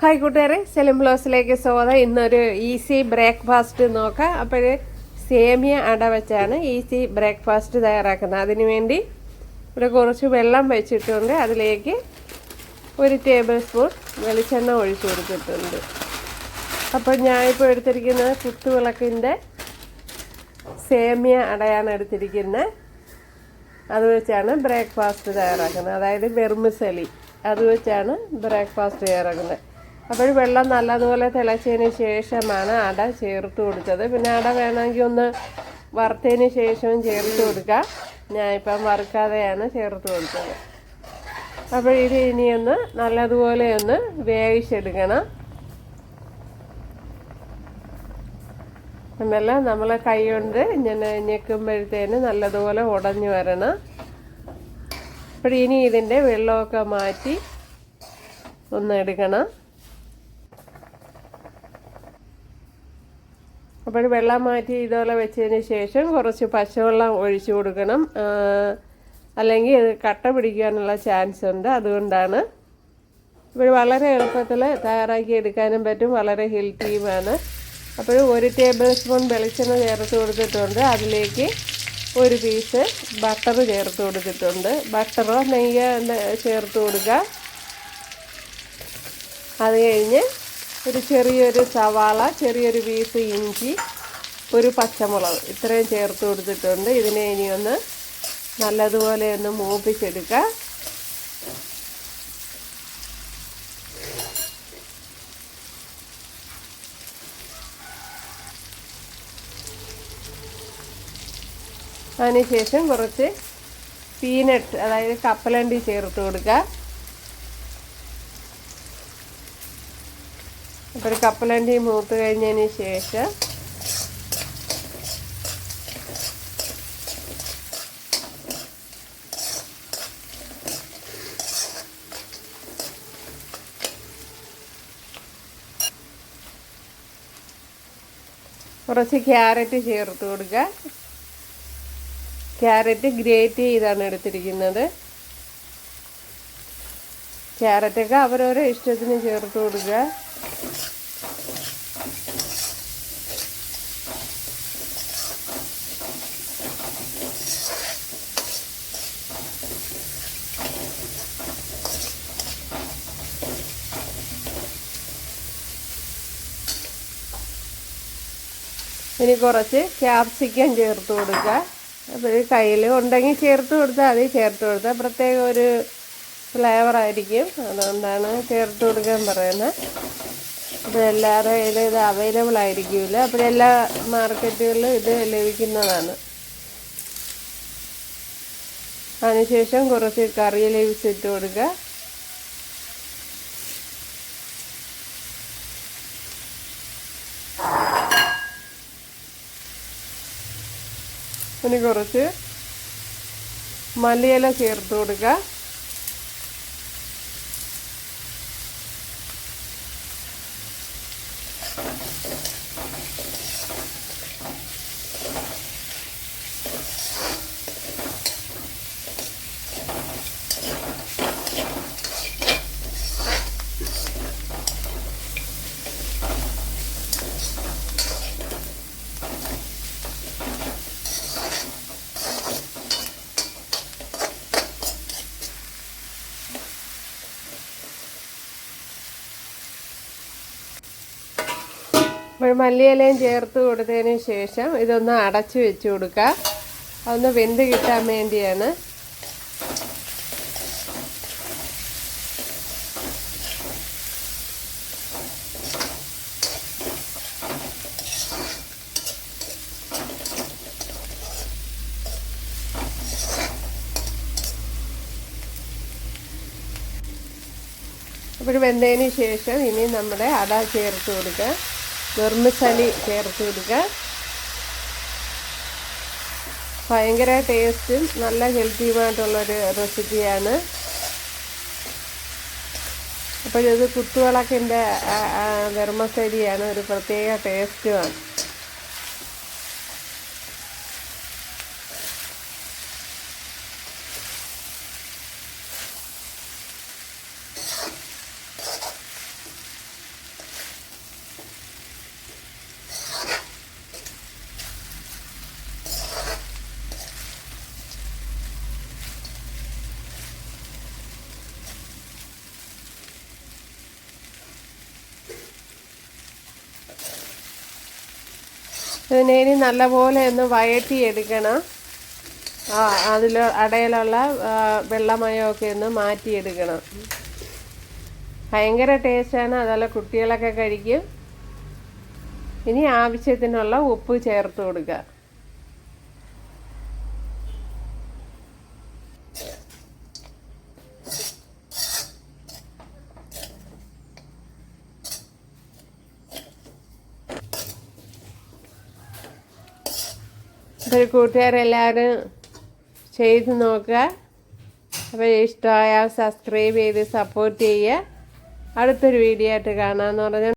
Hi കൂട്ടുകാരെ സെലിം ബ്ലോസിലേക്ക് സ്വാഗതം. ഇന്നൊരു ഈസി ബ്രേക്ക്ഫാസ്റ്റ് നോക്കാം. അപ്പോൾ സേമിയ അട വെച്ചാണ് ഈസി ബ്രേക്ക്ഫാസ്റ്റ് തയ്യാറാക്കുന്നത്. അതിനു വേണ്ടി ഇവിടെ കുറച്ച് വെള്ളം വെച്ചിട്ടുണ്ട്. അതിലേക്ക് ഒരു ടേബിൾ സ്പൂൺ വെളിച്ചെണ്ണ ഒഴിച്ചു കൊടുത്തിട്ടുണ്ട്. അപ്പോൾ ഞാനിപ്പോൾ എടുത്തിരിക്കുന്നത് കുത്തുവിളക്കിന്റെ സേമിയ അടയാണ് എടുത്തിരിക്കുന്നത്. അത് വെച്ചാണ് ബ്രേക്ക്ഫാസ്റ്റ് തയ്യാറാക്കുന്നത്. അതായത് വെർമിസലി അത് വെച്ചാണ് ബ്രേക്ക്ഫാസ്റ്റ് തയ്യാറാക്കുന്നത്. അപ്പോൾ വെള്ളം നല്ലതുപോലെ തിളച്ചതിന് ശേഷമാണ് അട ചേർത്ത് കൊടുത്തത്. പിന്നെ അട വേണമെങ്കിൽ ഒന്ന് വറുത്തതിന് ശേഷവും ചേർത്ത് കൊടുക്കാം. ഞാൻ ഞാനിപ്പം വറുക്കാതെയാണ് ചേർത്ത് കൊടുത്തത്. അപ്പോൾ ഇത് ഇനിയൊന്ന് നല്ലതുപോലെ ഒന്ന് വേവിച്ചെടുക്കണം. എന്നല്ല നമ്മൾ കൈ കൊണ്ട് ഇങ്ങനെ ഞെക്കുമ്പോഴത്തേന് നല്ലതുപോലെ ഉടഞ്ഞു വരണം. അപ്പോൾ ഇനി ഇതിന്റെ വെള്ളമൊക്കെ മാറ്റി ഒന്ന് എടുക്കണം. അപ്പോൾ വെള്ളം മാറ്റി ഇതുപോലെ വെച്ചതിന് ശേഷം കുറച്ച് പശവെള്ളം ഒഴിച്ചു കൊടുക്കണം. അല്ലെങ്കിൽ ഇത് കട്ട പിടിക്കാനുള്ള ചാൻസ് ഉണ്ട്. അതുകൊണ്ടാണ് ഇപ്പോൾ വളരെ എളുപ്പത്തിൽ തയ്യാറാക്കി എടുക്കാനും പറ്റും. വളരെ ഹെൽത്തിയുമാണ് അപ്പോൾ ഒരു ടേബിൾ സ്പൂൺ വെളിച്ചെണ്ണ ചേർത്ത് കൊടുത്തിട്ടുണ്ട്. അതിലേക്ക് ഒരു പീസ് ബട്ടർ ചേർത്ത് കൊടുത്തിട്ടുണ്ട്. ബട്ടറോ നെയ്യോ ചേർത്ത് കൊടുക്കുക അത് കഴിഞ്ഞ് ഒരു ചെറിയൊരു സവാള ചെറിയൊരു പീസ് ഇഞ്ചി ഒരു പച്ചമുളക്. ഇത്രയും ചേർത്ത് കൊടുത്തിട്ടുണ്ട്. ഇതിനെ ഇനി ഒന്ന് നല്ലതുപോലെ ഒന്ന് മൂപ്പിച്ചെടുക്കുക അതിനുശേഷം കുറച്ച് പീനട്ട് അതായത് കപ്പലണ്ടി ചേർത്ത് കൊടുക്കുക അപ്പോൾ ഒരു കപ്പലണ്ടി മൂത്ത് കഴിഞ്ഞതിന് ശേഷം കുറച്ച് ക്യാരറ്റ് ചേർത്ത് കൊടുക്കുക. ക്യാരറ്റ് ഗ്രേറ്റ് ചെയ്താണ് എടുത്തിരിക്കുന്നത്. ക്യാരറ്റൊക്കെ അവരവരെ ഇഷ്ടത്തിന് ചേർത്ത് കൊടുക്കുക. ഇനി കുറച്ച് ക്യാപ്സിക്കം ചേർത്ത് കൊടുക്കുക. അപ്പോൾ കയ്യിൽ ഉണ്ടെങ്കിൽ ചേർത്ത് കൊടുത്താൽ മതി. ചേർത്ത് കൊടുത്താൽ പ്രത്യേക ഒരു ഫ്ലേവർ ആയിരിക്കും. അതുകൊണ്ടാണ് ചേർത്ത് കൊടുക്കാൻ പറയുന്നത്. അപ്പോൾ എല്ലാവരുടെ കയ്യിലും ഇത് അവൈലബിൾ ആയിരിക്കില്ല അപ്പോൾ എല്ലാ മാർക്കറ്റുകളിലും ഇത് ലഭിക്കുന്നതാണ്. അതിനുശേഷം കുറച്ച് കറി ലീവ്സ് ഇട്ട് കൊടുക്കുക. ഇനി കുറച്ച് മല്ലിയില ചേർത്ത് കൊടുക്കുക. അപ്പോൾ മല്ലിയിലയും ചേർത്ത് കൊടുത്തതിന് ശേഷം ഇതൊന്ന് അടച്ച് വെച്ച് കൊടുക്കുക അതൊന്ന് വെന്ത് കിട്ടാൻ വേണ്ടിയാണ്. അപ്പോൾ വെന്തതിന് ശേഷം ഇനി നമ്മുടെ അട ചേർത്ത് കൊടുക്കുക വെർമിസലി ചേർത്ത് കൊടുക്കുക ഭയങ്കര ടേസ്റ്റും നല്ല ഹെൽത്തിയുമായിട്ടുള്ളൊരു റെസിപ്പിയാണ്. അപ്പോൾ ഇത് കുത്തുവിളക്കിന്റെ വെർമസലിയാണ് ഒരു പ്രത്യേക ടേസ്റ്റുമാണ്. ഇതിനെ ഇനി നല്ലപോലെ ഒന്ന് വഴറ്റിയെടുക്കണം. ആ അതിൽ അടയിലുള്ള വെള്ളമയമൊക്കെ ഒന്ന് മാറ്റിയെടുക്കണം. ഭയങ്കര ടേസ്റ്റാണ്. അതല്ല കുട്ടികളൊക്കെ കഴിക്കും. ഇനി ആവശ്യത്തിനുള്ള ഉപ്പ് ചേർത്ത് കൊടുക്കുക. അപ്പോൾ കൂട്ടുകാരെല്ലാവരും ചെയ്ത് നോക്കുക. അപ്പോൾ ഇഷ്ടമായാൽ സബ്സ്ക്രൈബ് ചെയ്ത് സപ്പോർട്ട് ചെയ്യുക. അടുത്തൊരു വീഡിയോ ആയിട്ട് കാണാമെന്ന് പറഞ്ഞാൽ